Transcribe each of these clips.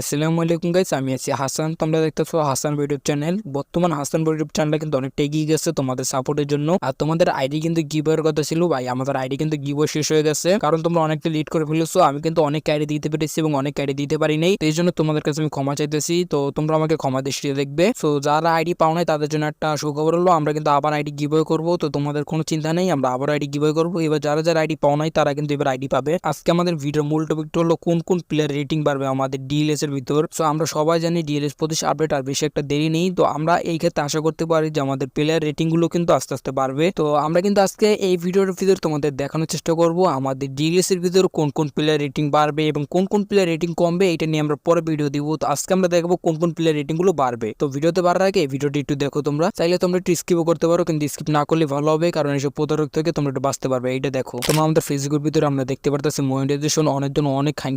আসসালামু আলাইকুম গাইস, আমি আছি হাসান। তোমরা দেখতেছো হাসান ইউটিউব চ্যানেল। বর্তমান হাসান ইউটিউব চ্যানেলটা কিন্তু অনেকটা এগিয়ে গেছে তোমাদের সাপোর্টের জন্য। আর তোমাদের আইডি কিন্তু গিভের কথা ছিল ভাই, আমাদের আইডি কিন্তু গিভ শেষ হয়ে গেছে। কারণ তোমরা অনেকটা লিড করে ফেলেছো, আমি কিন্তু অনেক আইডি দিতে পেরেছি এবং অনেক আইডি দিতে পারি নাই। এই জন্য তোমাদের কাছে আমি ক্ষমা চাইতেছি। তো তোমরা আমাকে ক্ষমা দৃষ্টিতে দেখবে। তো যারা আইডি পাও নাই, তাদের জন্য একটা সুখবর হলো, আমরা কিন্তু আবার আইডি গিভ করব। তো তোমাদের কোনো চিন্তা নেই, আমরা আবার আইডি গিভ করব। এবার যারা যারা আইডি পাও নাই, তারা কিন্তু এবার আইডি পাবে। আজকে আমাদের ভিডিওর মূল টপিকটা হলো, কোন কোন প্লেয়ার রেটিং বাড়বে আমাদের ডিএলএস এর ভিতর। সো আমরা সবাই জানি ডিএলএস পঁচিশ আপডেট আর বেশি একটা দেরি নেই। তো আমরা এই ক্ষেত্রে আশা করতে পারি যে আমাদের প্লেয়ার রেটিংগুলো কিন্তু আস্তে আস্তে বাড়বে। তো আমরা কিন্তু আজকে এই ভিডিওর ভিতর তোমাদের দেখানোর চেষ্টা করব আমাদের ডিএলএস এর ভিতর কোন কোন প্লেয়ার রেটিং বাড়বে এবং কোন কোন প্লেয়ার রেটিং কমবে, এটা নিয়ে আমরা পরে ভিডিও দিব। তো আজকে আমরা দেখব কোন কোন প্লেয়ার রেটিংগুলো বাড়বে। তো ভিডিওতে বাড়ার আগে ভিডিওটি একটু দেখো তোমরা। চাইলে তোমরা একটু স্কিপও করতে পারো, কিন্তু স্কিপ না করলে ভালো হবে, কারণ এইসব প্রতারক থেকে তোমরা একটু বাঁচতে পারবে। এইটা দেখো। তোমরা আমাদের ফেসবুকের ভিতরে আমরা দেখতে পারতেছি মনিটাইজেশন অনেক জন অনেক খাই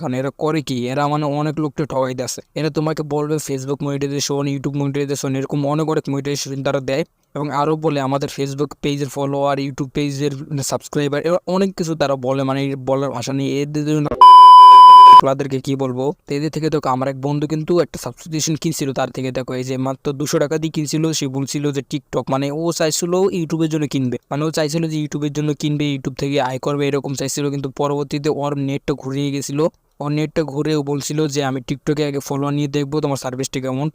কারণ এরা করে কি? এরা মানে অনেক লোককে ঠকাই দিয়েছে। এরা তোমাকে বলবে ফেসবুক মনিটাইজেশন ইউটিউব মনিটাইজেশন, এরকম অনেক অনেক মনিটাইজেশন তারা দেয়। এবং আরও বলে আমাদের ফেসবুক পেজের ফলোয়ার ইউটিউব পেজের সাবস্ক্রাইবার অনেক কিছু তারা বলে মানে বলার ভাষা নিয়ে এদের জন্য তাদেরকে কি বলব? এদের থেকে দেখো, আমার এক বন্ধু কিন্তু একটা সাবস্ক্রিপশন কিনছিল, তার থেকে দেখো, এই যে মাত্র দুশো টাকা দিয়ে কিনছিল, সে বলছিল যে টিকটক মানে ও চাইছিল ইউটিউবের জন্য কিনবে। মানে ও চাইছিল যে ইউটিউবের জন্য কিনবে, ইউটিউব থেকে আয় করবে, এরকম চাইছিল, কিন্তু পরবর্তীতে ওর নেটটা ঘুরিয়ে গেছিল। ওর নেটটা ঘুরেও বলছিল যে, আমি টিকটকে আগে ফলোয়ার নিয়ে দেখব, তোমার সার্ভিসটা কেমন?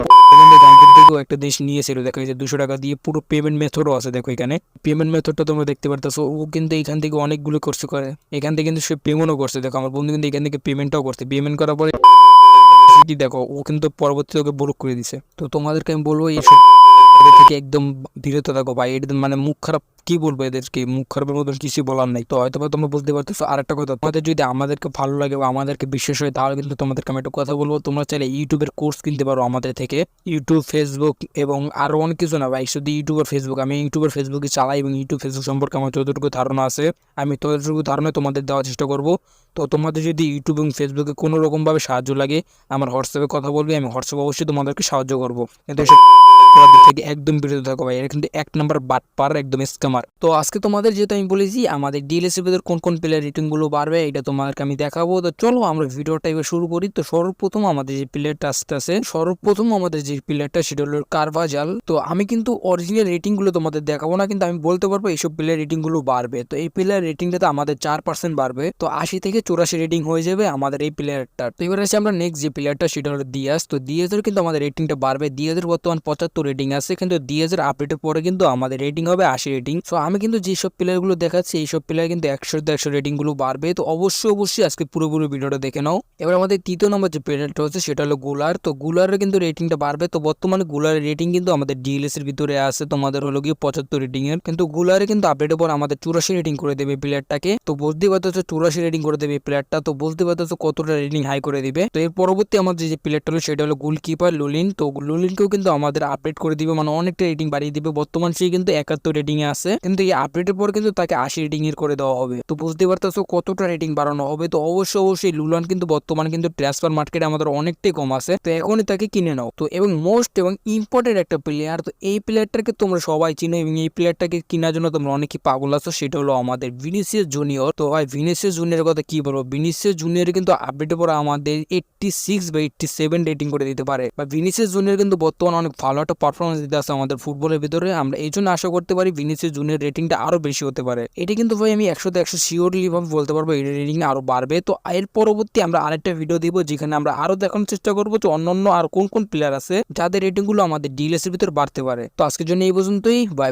গানপুর থেকেও একটা দেশ নিয়েছিল দেখো এই যে দুশো টাকা দিয়ে পুরো পেমেন্ট মেথডও আছে দেখো এখানে। পেমেন্ট মেথডটা তোমরা দেখতে পারতেছো। ও কিন্তু এখান থেকে অনেকগুলো করছে করে। এখান থেকে কিন্তু সে পেমেন্টও করছে। দেখো আমার বন্ধু কিন্তু এখান থেকে পেমেন্টটাও করছে। পেমেন্ট করার পরে দেখো, ও কিন্তু পরবর্তীতে ওকে ব্লক করে দিছে। তো তোমাদেরকে আমি বলব এইসব থেকে একদম বিরত থাকো ভাই। এটা মানে মুখ খারাপ কি বলব এদেরকে? মুখ খারাপের মতন কিছু বলার নাই। তো হয়তো তোমরা বুঝতে পারতেছো আর একটা কথা, তোমাদের যদি আমাদেরকে ভালো লাগে বা আমাদেরকে বিশ্বাস হয়, তাহলে কিন্তু তোমাদেরকে আমি একটা কথা বলব। তোমরা চাইলে ইউটিউবের কোর্স কিনতে পারো আমাদের থেকে। ইউটিউব ফেসবুক এবং আরও অনেক কিছু না ভাই, শুধু ইউটিউব আর ফেসবুক আমি ইউটিউব আর ফেসবুকে চালাই এবং ইউটিউব ফেসবুক সম্পর্কে আমার যতটুকু ধারণা আছে, আমি ততটুকু ধারণা তোমাদের দেওয়ার চেষ্টা করব। তো তোমাদের যদি ইউটিউব এবং ফেসবুকে কোনো রকমভাবে সাহায্য লাগে, আমার হোয়াটসঅ্যাপে কথা বলবে, আমি হোয়াটসঅ্যাপ অবশ্যই তোমাদেরকে সাহায্য করব। কিন্তু থেকে একদম বিরত থাকো ভাই, এরা কিন্তু এক নম্বর বাটপার, একদম স্ক্যামার তো আজকে তোমাদের যেহেতু আমি বলেছি, আমাদের ডিএলএস ভিতর কোন কোন প্লেয়ার রেটিংগুলো বাড়বে, এটা তোমাদেরকে আমি দেখাবো। তো চলো আমরা ভিডিওটা এবার শুরু করি। তো সর্বপ্রথম আমাদের যে প্লেয়ারটা আসতে আছে, সর্বপ্রথম আমাদের যে প্লেয়ারটা সেটা হলো কারভাজাল তো আমি কিন্তু অরিজিনাল রেটিংগুলো তোমাদের দেখাবো না, কিন্তু আমি বলতে পারব এইসব প্লেয়ার রেটিংগুলো বাড়বে। তো এই প্লেয়ার রেটিংটাতে আমাদের চার পার্সেন্ট বাড়বে। তো আশি থেকে চৌরাশি রেটিং হয়ে যাবে আমাদের এই প্লেয়ারটা তো এবার আছে আমরা নেক্সট যে প্লেয়ারটা সেটা হলো দিয়াস তো দিয়াজের কিন্তু আমাদের রেটিংটা বাড়বে। দিয়াজের বর্তমান পঁচাত্তর রেটিং আছে, কিন্তু দিয়াজের আপডেটের পরে কিন্তু আমাদের রেটিং হবে আশি রেটিং তো আমি কিন্তু যেসব প্লেয়ারগুলো দেখাচ্ছি, এইসব প্লেয়ার কিন্তু একশো দেড়শো রেটিংগুলো বাড়বে। তো অবশ্যই অবশ্যই আজকে পুরোপুরি ভিডিওটা দেখে নাও। এবার আমাদের তৃতীয় নম্বর যে প্লেয়ারটা হচ্ছে, সেটা হলো গুলার তো গুলারের কিন্তু রেটিংটা বাড়বে। তো বর্তমানে গুলারের রেটিং কিন্তু আমাদের ডিএলএস এর ভিতরে আছে। তোমাদের হলো গিয়ে পঁচাত্তর রেটিং এর। কিন্তু গুলারে কিন্তু আপডেটের পর আমাদের চুরাশি রেটিং করে দেবে প্লেয়ারটাকে তো বুঝতে পারতেছো, চুরাশি রেটিং করে দেবে প্লেয়ারটা তো বুঝতে পারতেছো কতটা রেটিং হাই করে দিবে। তো এর পরবর্তী আমাদের যে প্লেয়ারটা হলো, সেটা হলো গোলকিপার লুলিন তো লুলিনকেও কিন্তু আমাদের আপডেট করে দিবে। মানে অনেকটা রেটিং বাড়িয়ে দিবে। বর্তমান সে কিন্তু একাত্তর রেটিং এ আছে। কিন্তু এই আপডেটের পর কিন্তু তাকে আশি রেটিং এর করে দেওয়া হবে। তো বুঝতে পারতেছো কতটা রেটিং বাড়ানো হবে? তো অবশ্যই অবশ্যই লুলান কিন্তু বর্তমানে কিন্তু ট্রান্সফার মার্কেটে আমাদের অনেকটাই কম আছে। তো এখনই তাকে কিনে নাও। তো এবং মোস্ট এবং ইম্পর্টেন্ট একটা প্লেয়ার তো এই প্লেয়ারটাকে তোমরা সবাই চিনো এবং এই প্লেয়ারটাকে কেনার জন্য তোমরা অনেকই পাগল আছো, সেটা হলো আমাদের ভিনিসিয়াস জুনিয়র তো ভাই ভিনিসিয়াস জুনিয়রের কথা কি বলব? ভিনিসিয়াস জুনিয়র কিন্তু আপডেটের পর আমাদের এইটটি সিক্স বা এইটটি সেভেন রেটিং করে দিতে পারে। বা ভিনিসিয়াস জুনিয়র কিন্তু বর্তমানে অনেক ভালো একটা পারফরমেন্স দিতে আছে আমাদের ফুটবলের ভিতরে। আমরা এই জন্য আশা করতে পারি ভিনিসিয়াস জুনিয়র রেটিংটা আরও বেশি হতে পারে। এটা কিন্তু ভাই আমি একশো শিওরলি ভাবে বলতে পারব, এই রেটিং আরও বাড়বে। তো এর পরবর্তী আমরা আরেকটা ভিডিও দিব, যেখানে আমরা আরও দেখানোর চেষ্টা করব যে অন্য আর কোন কোন প্লেয়ার আছে, যাদের রেটিংগুলো আমাদের ডিএলএস এর ভিতর বাড়তে পারে। তো আজকের জন্য এই পর্যন্তই বাই